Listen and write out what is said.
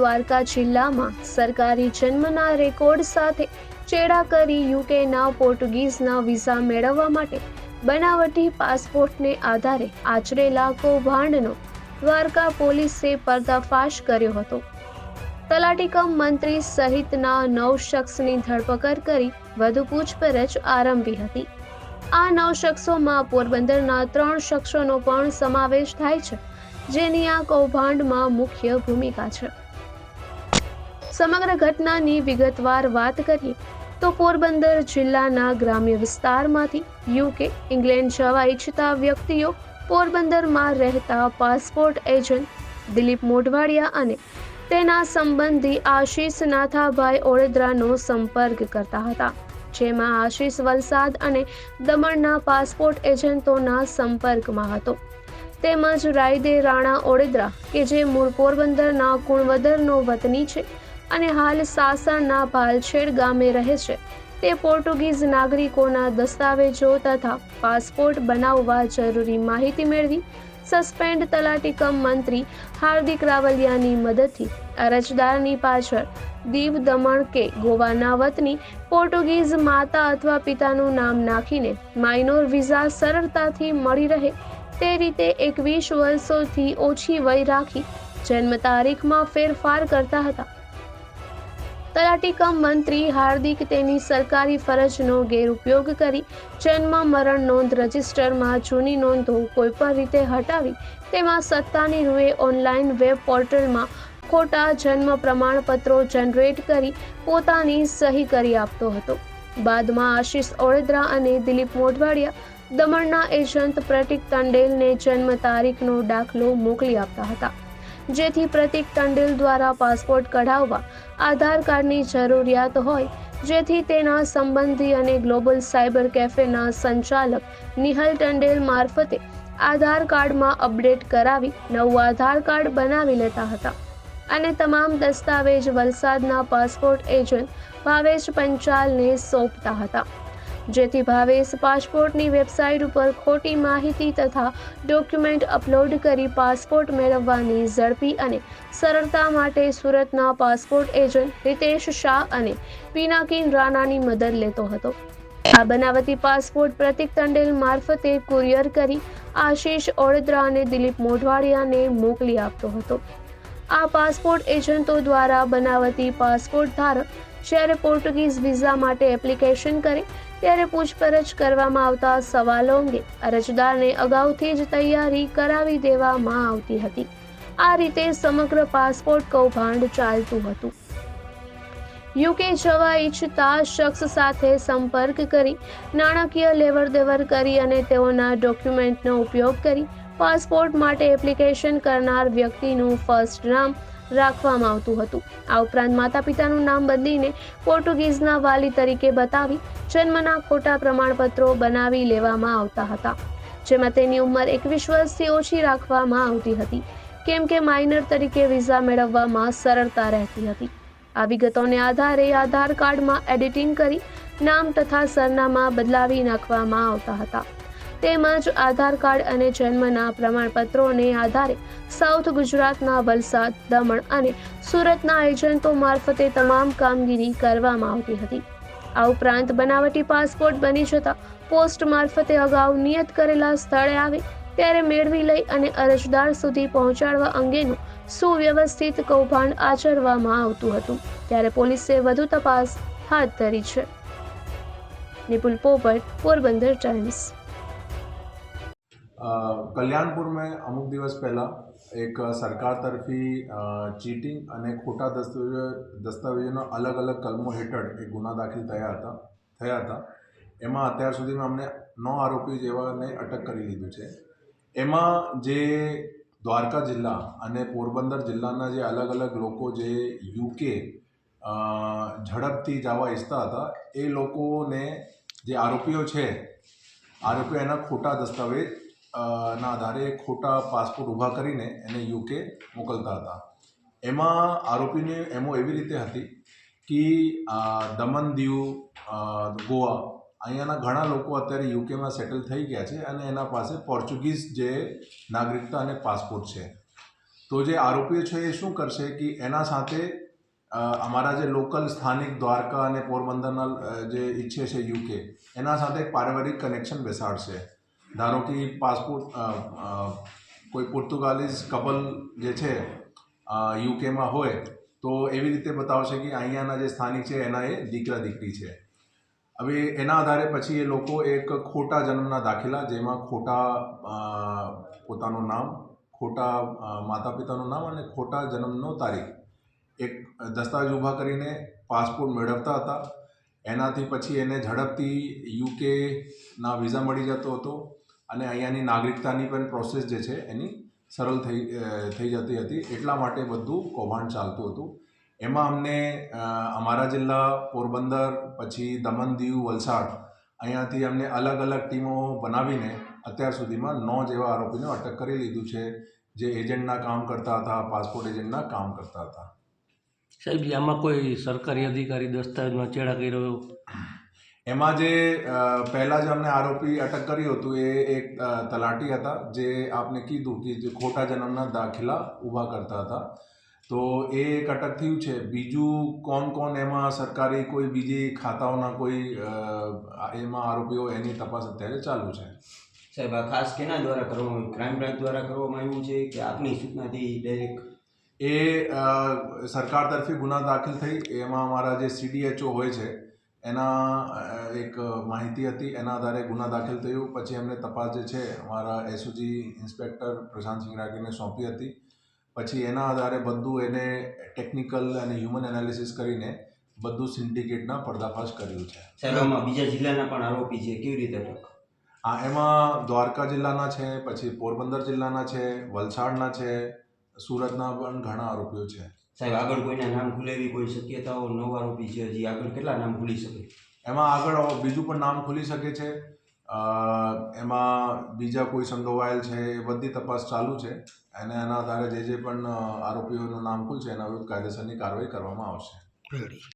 દ્વારકા જિલ્લામાં સરકારી જન્મના રેકોર્ડ સાથે ચેડા કરી યુકેના પોર્ટુગીઝના વિઝા મેળવવા માટે બનાવટી પાસપોર્ટને આધારે આચરેલા કૌભાંડનો દ્વારકા પોલીસે પર્દાફાશ કર્યો હતો. તલાટીકમ મંત્રી સહિતના નવ શખ્સની ધરપકડ કરી વધુ પૂછપરછ આરંભી હતી. આ નવ શખ્સોમાં પોરબંદરના ત્રણ શખ્સોનો પણ સમાવેશ થાય છે, જેની આ કૌભાંડમાં મુખ્ય ભૂમિકા છે. સમગ્ર ઘટનાની વિગતવાર વાત કરીએ તો પોરબંદર જિલ્લાના ગ્રામ્ય વિસ્તારમાંથી યુકે ઇંગ્લેન્ડ જવા ઈચ્છતા વ્યક્તિઓ પોરબંદરમાં રહેતા પાસપોર્ટ એજન્ટ દિલીપ મોઢવાડિયા અને તેના સંબંધી આશીષ નાથાભાઈ ઓળેદરાનો સંપર્ક કરતા હતા, જેમાં આશીષ વલસાડ અને દમણના પાસપોર્ટ એજન્ટોના સંપર્કમાં હતો. તેમજ રાયદે રાણા ઓળેદરા કે જે મૂળ પોરબંદરના કુણવદરનો વતની છે અને હાલ સાસણના ભાલછેડ ગામે રહે છે. તે પોર્ટુગીઝ નાગરિકોના દસ્તાવેજો તથા પાસપોર્ટ બનાવવા જરૂરી માહિતી મેળવી સસ્પેન્ડ તલાટીકમ મંત્રી હાર્દિક રાવલિયાની મદદથી અરજદારની પાછળ દીવ દમણ કે ગોવાના વતની પોર્ટુગીઝ માતા અથવા પિતાનું નામ નાખીને માઇનોર વિઝા સરળતાથી મળી રહે તે રીતે એકવીસ વર્ષોથી ઓછી વય રાખી જન્મ તારીખમાં ફેરફાર કરતા હતા. તલાટીકમ મંત્રી હાર્દિક તેની સરકારી ફરજનો ગેરઉપયોગ કરી જન્મ મરણ નોંધ રજિસ્ટરમાં જૂની નોંધો કોઈપણ રીતે હટાવી તેમાં સત્તાની રૂએ ઓનલાઈન વેબ પોર્ટલમાં ખોટા જન્મ પ્રમાણપત્રો જનરેટ કરી પોતાની સહી કરી આપતો હતો. બાદમાં આશિષ ઓળેદરા અને દિલીપ મોઢવાડિયા દમણના એજન્ટ પ્રતિક તંડેલને જન્મ તારીખનો દાખલો મોકલી આપતા હતા. જેથી પ્રતિક તંડેલ દ્વારા પાસપોર્ટ કઢાવવા આધાર કાર્ડની જરૂરિયાત હોય, જેથી તેના સંબંધી અને ગ્લોબલ સાયબર કેફેના સંચાલક નિહલ ટંડેલ મારફતે આધાર કાર્ડમાં અપડેટ કરાવી નવું આધાર કાર્ડ બનાવી લેતા હતા. અને તમામ દસ્તાવેજ વલસાડના પાસપોર્ટ એજન્ટ ભાવેશ પંચાલને સોંપતા હતા. જેથી ભાવેશ પાસપોર્ટની વેબસાઇટ ઉપર ખોટી માહિતી તથા ડોક્યુમેન્ટ અપલોડ કરી પાસપોર્ટ મેળવવાની ઝડપી અને સરળતા માટે સુરતના પાસપોર્ટ એજન્ટ રિતેશ શાહ અને પિનાકીન રાણાની મદદ લેતો હતો. આ બનાવટી પાસપોર્ટ પ્રતિક તંડેલ મારફતે કુરિયર કરી આશીષ ઓળદરા અને દિલીપ મોઢવાડિયાને મોકલી આપતો હતો. આ પાસપોર્ટ એજન્ટો દ્વારા બનાવતી પાસપોર્ટ ધારક જ્યારે પોર્ટુગીઝ વિઝા માટે એપ્લિકેશન કરે ત્યારે પૂછપરછ કરવામાં આવતા સવાલો અંગે અરજદારને અગાઉથી જ તૈયારી કરાવી દેવામાં આવતી હતી. આ રીતે સમગ્ર પાસપોર્ટ કૌભાંડ ચાલતું હતું. યુકે જવા ઈચ્છતા શખ્સ સાથે સંપર્ક કરી, નાણાકીય લેવડ દેવડ કરી અને તેઓના ડોક્યુમેન્ટનો ઉપયોગ કરી, પાસપોર્ટ માટે એપ્લિકેશન કરનાર વ્યક્તિનું ફર્સ્ટ નામ રાખવામાં આવતું હતું. આ ઉપરાંત માતા પિતાનું નામ બદલીને પોર્ટુગીઝના વાલી તરીકે બતાવી જન્મના ખોટા પ્રમાણપત્રો બનાવી લેવામાં આવતા હતા, જેમાં તેની ઉંમર એકવીસ વર્ષથી ઓછી રાખવામાં આવતી હતી. કેમ કે માઇનર તરીકે વિઝા મેળવવામાં સરળતા રહેતી હતી. આ વિગતોને આધારે આધાર કાર્ડમાં એડિટિંગ કરી નામ તથા સરનામા બદલાવી નાખવામાં આવતા હતા. તેમજ આધાર કાર્ડ અને જન્મના પ્રમાણપત્રોને આધારે સાઉથ ગુજરાતના વલસાડ, દમણ અને સુરતના એજન્ટો મારફતે તમામ કામગીરી કરવામાં આવતી હતી. આ ઉપરાંત બનાવટી પાસપોર્ટ બની જતા પોસ્ટ મારફતે અગાઉ નિયત કરેલા સ્થળે આવે ત્યારે મેળવી લઈ અને અરજદાર સુધી પહોંચાડવા અંગેનું સુવ્યવસ્થિત કૌભાંડ આચરવામાં આવતું હતું. ત્યારે પોલીસે વધુ તપાસ હાથ ધરી છે. નિપુલ પોપટ, પોરબંદર ટાઈમ્સ. કલ્યાણપુર મેં અમુક દિવસ પહેલાં એક સરકાર તરફી ચીટિંગ અને ખોટા દસ્તાવેજો, દસ્તાવેજોના અલગ અલગ કલમો હેઠળ એક ગુના દાખલ થયા હતા થયા હતા. એમાં અત્યાર સુધીમાં અમને નો આરોપી જેવાને અટક કરી લીધું છે. એમાં જે દ્વારકા જિલ્લા અને પોરબંદર જિલ્લાના જે અલગ અલગ લોકો જે યુકે ઝડપથી જવા ઈચ્છતા હતા, એ લોકોને જે આરોપીઓ છે, આરોપીઓ એના ખોટા દસ્તાવેજ ના આધારે ખોટા પાસપોર્ટ ઊભા કરીને એને યુકે મોકલતા હતા. એમાં આરોપીની એમો એવી રીતે હતી કે દમન દીવ ગોવા અહીંયાના ઘણા લોકો અત્યારે યુકેમાં સેટલ થઈ ગયા છે અને એના પાસે પોર્ચુગીઝ જે નાગરિકતા અને પાસપોર્ટ છે. તો જે આરોપીઓ છે એ શું કરશે કે એના સાથે અમારા જે લોકલ સ્થાનિક દ્વારકા અને પોરબંદરના જે ઈચ્છે છે યુકે એના સાથે પારિવારિક કનેક્શન બેસાડશે. ધારો કે પાસપોર્ટ કોઈ પોર્તુગાલીઝ કપલ જે છે યુકેમાં હોય, તો એવી રીતે બતાવશે કે અહીંયાના જે સ્થાનિક છે, એના એ દીકરા દીકરી છે. હવે એના આધારે પછી એ લોકો એક ખોટા જન્મના દાખલા, જેમાં ખોટા પોતાનું નામ, ખોટા માતા પિતાનું નામ અને ખોટા જન્મનો તારીખ. એક દસ્તાવેજ ઊભા કરીને પાસપોર્ટ મેળવતા હતા. એનાથી પછી એને ઝડપથી યુકેના વિઝા મળી જતો હતો. અને અહીંયાની નાગરિકતાની પણ પ્રોસેસ જે છે એની સરળ થઈ થઈ જતી હતી. એટલા માટે બધું કૌભાંડ ચાલતું હતું. એમાં અમને અમારા જિલ્લા પોરબંદર, પછી દમણ દીવ, વલસાડ અહીંયાથી અમને અલગ અલગ ટીમો બનાવીને અત્યાર સુધીમાં નौ જેવા આરોપીને અટક કરી લીધું છે. જે એજન્ટના કામ કરતા હતા, પાસપોર્ટ એજન્ટના કામ કરતા હતા. સાહેબ આમાં કોઈ સરકારી અધિકારી દસ્તાવેજમાં ચેડા કર્યો? એમાં જે પહેલાં જ અમને આરોપી અટક કર્યું હતું એ એક તલાટી હતા જે આપને કીધું કે જે ખોટા જન્મના દાખલા ઊભા કરતા હતા. તો એ એક અટક થયું છે. બીજું કોણ કોણ એમાં સરકારી કોઈ બીજી ખાતાઓના કોઈ એમાં આરોપીઓ એની તપાસ અત્યારે ચાલુ છે. સાહેબ આ ખાસ કેના દ્વારા કરવામાં ક્રાઇમ બ્રાન્ચ દ્વારા કરવામાં આવ્યું છે કે આપની સૂચનાથી ડાયરેક્ટ એ સરકાર તરફી ગુના દાખલ થઈ. એમાં અમારા જે સીડીએચઓ હોય છે એના એક માહિતી હતી એના આધારે ગુના દાખલ થયું. પછી એમને તપાસ જે છે અમારા એસઓજી ઇન્સ્પેક્ટર પ્રશાંતસિંહ રાગીને સોંપી હતી. પછી એના આધારે બધું એને ટેકનિકલ અને હ્યુમન એનાલિસિસ કરીને બધું સિન્ડિકેટના પર્દાફાશ કર્યું છે. સાહેબ બીજા જિલ્લાના પણ આરોપી છે કેવી રીતે હા એમાં દ્વારકા જિલ્લાના છે પછી પોરબંદર જિલ્લાના છે વલસાડના છે સુરતના પણ ઘણા આરોપીઓ છે. સાહેબ આગળ કોઈના નામ ખુલે એવી કોઈ શક્યતાઓ? નવ આરોપી છે હજી આગળ કેટલા નામ ખુલી શકે? એમાં આગળ બીજું પણ નામ ખુલી શકે છે. એમાં બીજા કોઈ સંડોવાયેલ છે, એ બધી તપાસ ચાલુ છે. અને એના આધારે જે જે પણ આરોપીઓનું નામ ખુલશે, એના વિરુદ્ધ કાયદેસરની કાર્યવાહી કરવામાં આવશે.